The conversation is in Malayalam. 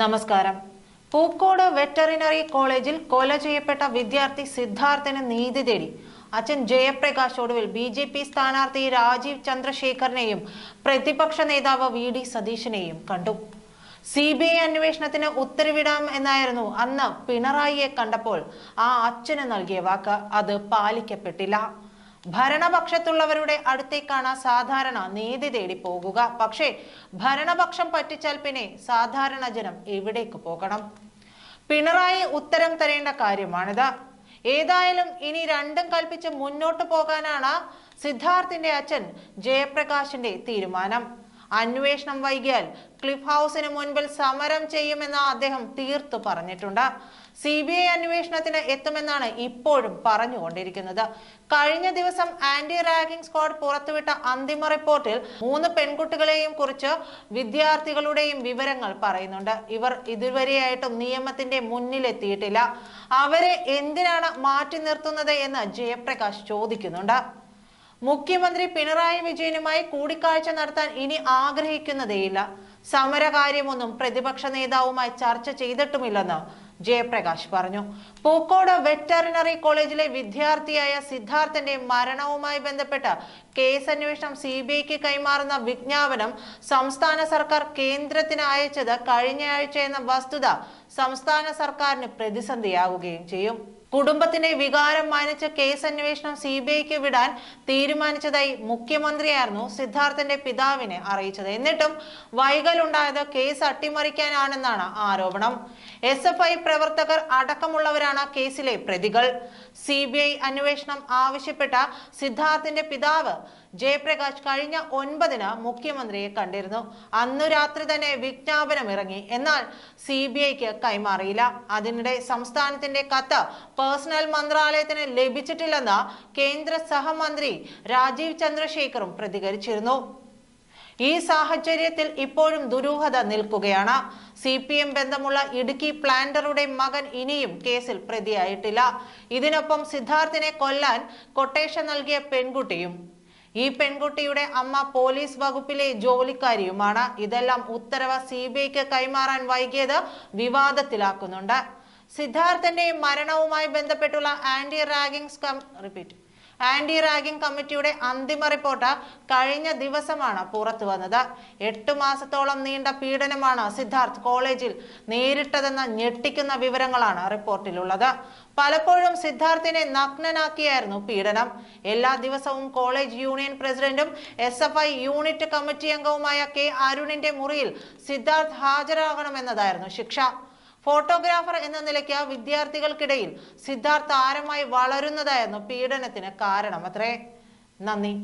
നമസ്കാരം. പൂക്കോട് വെറ്ററിനറി കോളേജിൽ കൊല ചെയ്യപ്പെട്ട വിദ്യാർത്ഥി സിദ്ധാർത്ഥിന് നീതി തേടി അച്ഛൻ ജയപ്രകാശ് ഒടുവിൽ ബി ജെ പി സ്ഥാനാർത്ഥി രാജീവ് ചന്ദ്രശേഖറിനെയും പ്രതിപക്ഷ നേതാവ് വി ഡി സതീശിനെയും കണ്ടു. സി ബി ഐ അന്വേഷണത്തിന് ഉത്തരവിടാം എന്നായിരുന്നു അന്ന് പിണറായിയെ കണ്ടപ്പോൾ ആ അച്ഛന് നൽകിയ വാക്ക്. അത് പാലിക്കപ്പെട്ടില്ല. ഭരണപക്ഷത്തുള്ളവരുടെ അടുത്തേക്കാണ് സാധാരണ നീതി തേടി പോകുക. പക്ഷേ ഭരണപക്ഷം പറ്റിച്ചാൽ പിന്നെ സാധാരണ ജനം എവിടേക്ക് പോകണം? പിണറായി ഉത്തരം തരേണ്ട കാര്യമാണിത്. ഏതായാലും ഇനി രണ്ടും കൽപ്പിച്ച് മുന്നോട്ട് പോകാനാണ് സിദ്ധാർത്ഥിന്റെ അച്ഛൻ ജയപ്രകാശിന്റെ തീരുമാനം. അന്വേഷണം വൈകിയാൽ ക്ലിഫ് ഹൗസിന് മുൻപിൽ സമരം ചെയ്യുമെന്ന് അദ്ദേഹം തീർത്തു പറഞ്ഞിട്ടുണ്ട്. സി ബി ഐ അന്വേഷണത്തിന് എത്തുമെന്നാണ് ഇപ്പോഴും പറഞ്ഞുകൊണ്ടിരിക്കുന്നത്. കഴിഞ്ഞ ദിവസം ആന്റി റാഗിംഗ് സ്ക്വാഡ് പുറത്തുവിട്ട അന്തിമ റിപ്പോർട്ടിൽ മൂന്ന് പെൺകുട്ടികളെയും കുറിച്ച് വിദ്യാർത്ഥികളുടെയും വിവരങ്ങൾ പറയുന്നുണ്ട്. ഇവർ ഇതുവരെയായിട്ടും നിയമത്തിന്റെ മുന്നിലെത്തിയിട്ടില്ല. അവരെ എന്തിനാണ് മാറ്റി നിർത്തുന്നത് എന്ന് ജയപ്രകാശ് ചോദിക്കുന്നുണ്ട്. മുഖ്യമന്ത്രി പിണറായി വിജയനുമായി കൂടിക്കാഴ്ച നടത്താൻ ഇനി ആഗ്രഹിക്കുന്നതേയില്ല. സമരകാര്യമൊന്നും പ്രതിപക്ഷ നേതാവുമായി ചർച്ച ചെയ്തിട്ടുമില്ലെന്ന് ജയപ്രകാശ് പറഞ്ഞു. പൂക്കോട് വെറ്ററിനറി കോളേജിലെ വിദ്യാർത്ഥിയായ സിദ്ധാർത്ഥന്റെ മരണവുമായി ബന്ധപ്പെട്ട് കേസ് അന്വേഷണം സി ബി ഐക്ക് കൈമാറുന്ന വിജ്ഞാപനം സംസ്ഥാന സർക്കാർ കേന്ദ്രത്തിന് അയച്ചത് കഴിഞ്ഞയാഴ്ച എന്ന വസ്തുത സംസ്ഥാന സർക്കാരിന് പ്രതിസന്ധിയാവുകയും ചെയ്യും. കുടുംബത്തിന്റെ വികാരം മാനിച്ച് കേസ് അന്വേഷണം സി ബി ഐക്ക് വിടാൻ തീരുമാനിച്ചതായി മുഖ്യമന്ത്രിയായിരുന്നു സിദ്ധാർത്ഥന്റെ പിതാവിനെ അറിയിച്ചത്. എന്നിട്ടും വൈകലുണ്ടായത് കേസ് അട്ടിമറിക്കാനാണെന്നാണ് ആരോപണം. എസ് എഫ് ഐ പ്രവർത്തകർ അടക്കമുള്ളവരാണ് കേസിലെ പ്രതികൾ. സി ബി ഐ അന്വേഷണം ആവശ്യപ്പെട്ട സിദ്ധാർത്ഥിന്റെ പിതാവ് ജയപ്രകാശ് കഴിഞ്ഞ ഒൻപതിന് മുഖ്യമന്ത്രിയെ കണ്ടിരുന്നു. അന്നു രാത്രി തന്നെ വിജ്ഞാപനം ഇറങ്ങി. എന്നാൽ സി ബി ഐക്ക് കൈമാറിയില്ല. അതിനിടെ സംസ്ഥാനത്തിന്റെ കത്ത് പേഴ്സണൽ മന്ത്രാലയത്തിന് ലഭിച്ചിട്ടില്ലെന്ന് കേന്ദ്ര സഹമന്ത്രി രാജീവ് ചന്ദ്രശേഖറും പ്രതികരിച്ചിരുന്നു. ഈ സാഹചര്യത്തിൽ ഇപ്പോഴും ദുരൂഹത നിൽക്കുകയാണ്. സി പി എം ബന്ധമുള്ള ഇടുക്കി പ്ലാന്ററുടെ മകൻ ഇനിയും കേസിൽ പ്രതിയായിട്ടില്ല. ഇതിനൊപ്പം സിദ്ധാർത്ഥിനെ കൊല്ലാൻ കൊട്ടേഷൻ നൽകിയ പെൺകുട്ടിയും ഈ പെൺകുട്ടിയുടെ അമ്മ പോലീസ് വകുപ്പിലെ ജോലിക്കാരിയുമാണ്. ഇതെല്ലാം ഉത്തരവ് സി കൈമാറാൻ വൈകിയത് വിവാദത്തിലാക്കുന്നുണ്ട്. സിദ്ധാർത്ഥന്റെ മരണവുമായി ബന്ധപ്പെട്ടുള്ള anti ragging repeat anti ragging കമ്മിറ്റിയുടെ അന്തിമ റിപ്പോർട്ട് കഴിഞ്ഞ ദിവസമാണ് പുറത്തു വന്നത്. എട്ടു മാസത്തോളം നീണ്ട പീഡനമാണ് സിദ്ധാർത്ഥ് കോളേജിൽ നേരിട്ടതെന്ന ഞെട്ടിക്കുന്ന വിവരങ്ങളാണ് റിപ്പോർട്ടിലുള്ളത്. പലപ്പോഴും സിദ്ധാർത്ഥിനെ നഗ്നനാക്കിയായിരുന്നു പീഡനം. എല്ലാ ദിവസവും കോളേജ് യൂണിയൻ പ്രസിഡന്റും S F I unit committee അംഗവുമായ കെ അരുണിന്റെ മുറിയിൽ സിദ്ധാർത്ഥ് ഹാജരാകണമെന്നതായിരുന്നു ശിക്ഷ. ഫോട്ടോഗ്രാഫർ എന്ന നിലയ്ക്ക് വിദ്യാർത്ഥികൾക്കിടയിൽ സിദ്ധാർത്ഥ താരമായി വളരുന്നതായിരുന്നു പീഡനത്തിന് കാരണമത്രേ നന്ദി.